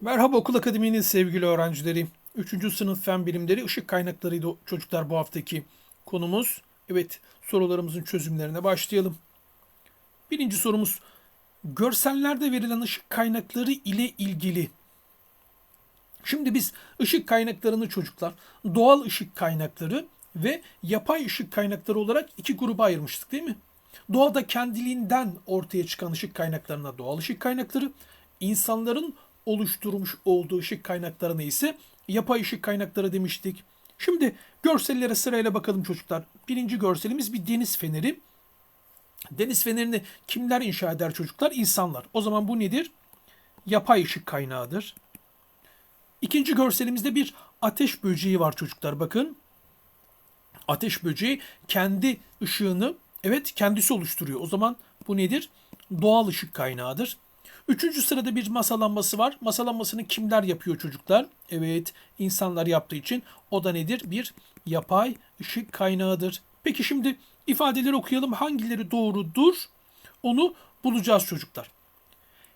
Merhaba Okul Akademi'nin sevgili öğrencileri. 3. sınıf fen bilimleri ışık kaynaklarıydı çocuklar bu haftaki konumuz. Evet sorularımızın çözümlerine başlayalım. Birinci sorumuz görsellerde verilen ışık kaynakları ile ilgili. Şimdi biz ışık kaynaklarını çocuklar doğal ışık kaynakları ve yapay ışık kaynakları olarak iki gruba ayırmıştık değil mi? Doğada kendiliğinden ortaya çıkan ışık kaynaklarına doğal ışık kaynakları, insanların oluşturmuş olduğu ışık kaynaklarına ise yapay ışık kaynakları demiştik. Şimdi görsellere sırayla bakalım çocuklar. Birinci görselimiz bir deniz feneri. Deniz fenerini kimler inşa eder çocuklar? İnsanlar. O zaman bu nedir? Yapay ışık kaynağıdır. İkinci görselimizde bir ateş böceği var çocuklar bakın. Ateş böceği kendi ışığını evet kendisi oluşturuyor. O zaman bu nedir? Doğal ışık kaynağıdır. Üçüncü sırada bir masa lambası var. Masa lambasını kimler yapıyor çocuklar? Evet insanlar yaptığı için o da nedir? Bir yapay ışık kaynağıdır. Peki şimdi ifadeleri okuyalım. Hangileri doğrudur? Onu bulacağız çocuklar.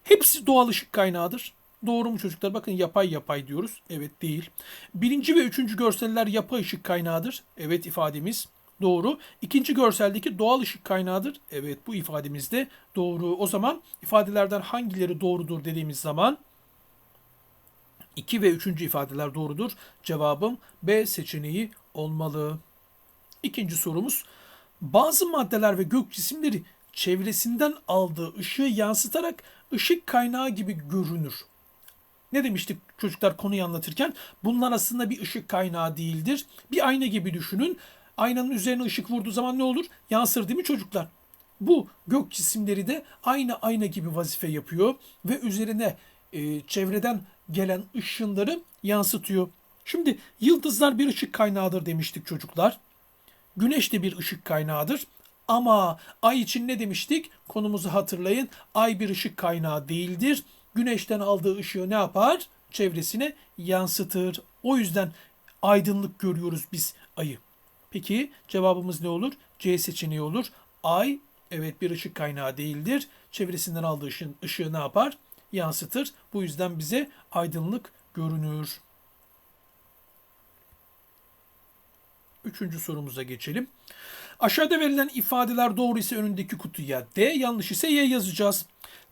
Hepsi doğal ışık kaynağıdır. Doğru mu çocuklar? Bakın yapay yapay diyoruz. Evet değil. Birinci ve üçüncü görseller yapay ışık kaynağıdır. Evet ifademiz doğru. İkinci görseldeki doğal ışık kaynağıdır. Evet bu ifademiz de doğru. O zaman ifadelerden hangileri doğrudur dediğimiz zaman 2 ve 3. ifadeler doğrudur. Cevabım B seçeneği olmalı. İkinci sorumuz. Bazı maddeler ve gök cisimleri çevresinden aldığı ışığı yansıtarak ışık kaynağı gibi görünür. Ne demiştik çocuklar konuyu anlatırken? Bunlar aslında bir ışık kaynağı değildir. Bir ayna gibi düşünün. Aynanın üzerine ışık vurduğu zaman ne olur? Yansır değil mi çocuklar? Bu gök cisimleri de aynı ayna gibi vazife yapıyor ve üzerine e, çevreden gelen ışınları yansıtıyor. Şimdi yıldızlar bir ışık kaynağıdır demiştik çocuklar. Güneş de bir ışık kaynağıdır. Ama ay için ne demiştik? Konumuzu hatırlayın. Ay bir ışık kaynağı değildir. Güneşten aldığı ışığı ne yapar? Çevresine yansıtır. O yüzden aydınlık görüyoruz biz ayı. Peki cevabımız ne olur? C seçeneği olur. Ay evet bir ışık kaynağı değildir. Çevresinden aldığı ışın, ışığı ne yapar? Yansıtır. Bu yüzden bize aydınlık görünür. Üçüncü sorumuza geçelim. Aşağıda verilen ifadeler doğru ise önündeki kutuya D, yanlış ise Y yazacağız.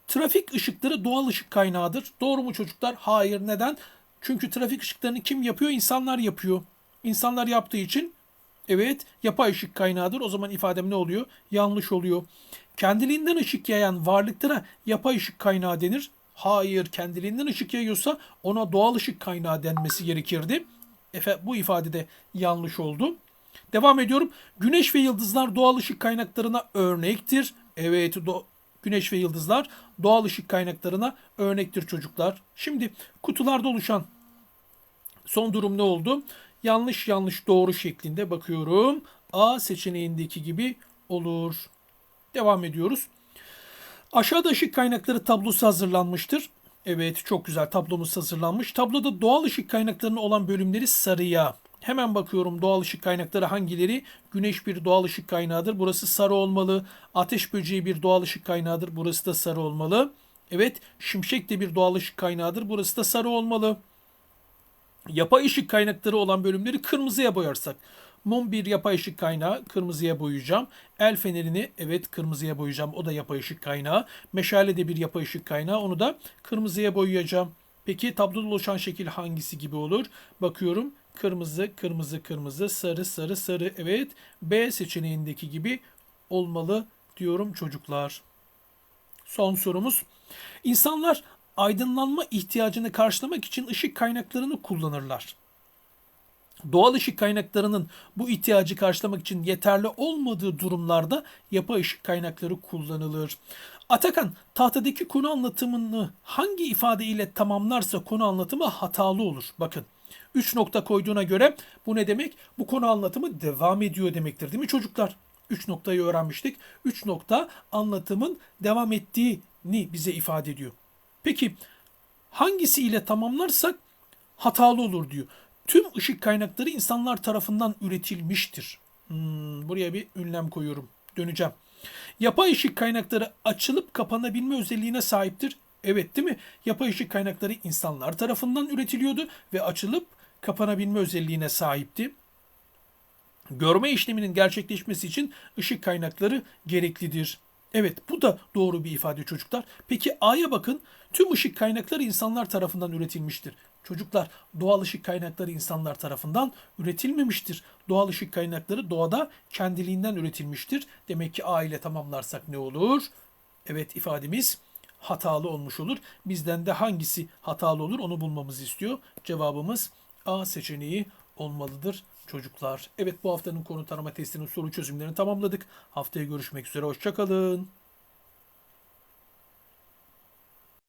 Trafik ışıkları doğal ışık kaynağıdır. Doğru mu çocuklar? Hayır. Neden? Çünkü trafik ışıklarını kim yapıyor? İnsanlar yapıyor. İnsanlar yaptığı için evet yapay ışık kaynağıdır. O zaman ifadem ne oluyor? Yanlış oluyor. Kendiliğinden ışık yayan varlıklara yapay ışık kaynağı denir. Hayır, kendiliğinden ışık yayıyorsa ona doğal ışık kaynağı denmesi gerekirdi. Efe, bu ifadede yanlış oldu. Devam ediyorum. Güneş ve yıldızlar doğal ışık kaynaklarına örnektir. Evet, güneş ve yıldızlar doğal ışık kaynaklarına örnektir çocuklar. Şimdi kutularda oluşan son durum ne oldu? Yanlış yanlış doğru şeklinde bakıyorum. A seçeneğindeki gibi olur. Devam ediyoruz. Aşağıda ışık kaynakları tablosu hazırlanmıştır. Evet çok güzel tablomuz hazırlanmış. Tabloda doğal ışık kaynaklarının olan bölümleri sarıya. Hemen bakıyorum doğal ışık kaynakları hangileri? Güneş bir doğal ışık kaynağıdır. Burası sarı olmalı. Ateş böceği bir doğal ışık kaynağıdır. Burası da sarı olmalı. Evet şimşek de bir doğal ışık kaynağıdır. Burası da sarı olmalı. Yapay ışık kaynakları olan bölümleri kırmızıya boyarsak. Mum bir yapay ışık kaynağı kırmızıya boyayacağım. El fenerini evet kırmızıya boyayacağım. O da yapay ışık kaynağı. Meşale de bir yapay ışık kaynağı. Onu da kırmızıya boyayacağım. Peki tabloda oluşan şekil hangisi gibi olur? Bakıyorum. Kırmızı, kırmızı, kırmızı, sarı, sarı, sarı. Evet. B seçeneğindeki gibi olmalı diyorum çocuklar. Son sorumuz. İnsanlar aydınlanma ihtiyacını karşılamak için ışık kaynaklarını kullanırlar. Doğal ışık kaynaklarının bu ihtiyacı karşılamak için yeterli olmadığı durumlarda yapay ışık kaynakları kullanılır. Atakan tahtadaki konu anlatımını hangi ifade ile tamamlarsa konu anlatımı hatalı olur. Bakın 3 nokta koyduğuna göre bu ne demek? Bu konu anlatımı devam ediyor demektir değil mi çocuklar? 3 noktayı öğrenmiştik. 3 nokta anlatımın devam ettiğini bize ifade ediyor. Peki hangisi ile tamamlarsak hatalı olur diyor. Tüm ışık kaynakları insanlar tarafından üretilmiştir. Hmm, buraya bir ünlem koyuyorum. Döneceğim. Yapay ışık kaynakları açılıp kapanabilme özelliğine sahiptir. Evet değil mi? Yapay ışık kaynakları insanlar tarafından üretiliyordu ve açılıp kapanabilme özelliğine sahipti. Görme işleminin gerçekleşmesi için ışık kaynakları gereklidir. Evet bu da doğru bir ifade çocuklar. Peki A'ya bakın. Tüm ışık kaynakları insanlar tarafından üretilmiştir. Çocuklar doğal ışık kaynakları insanlar tarafından üretilmemiştir. Doğal ışık kaynakları doğada kendiliğinden üretilmiştir. Demek ki A ile tamamlarsak ne olur? Evet ifademiz hatalı olmuş olur. Bizden de hangisi hatalı olur onu bulmamızı istiyor. Cevabımız A seçeneği olmalıdır çocuklar. Evet bu haftanın konu tarama testinin soru çözümlerini tamamladık. Haftaya görüşmek üzere. Hoşçakalın.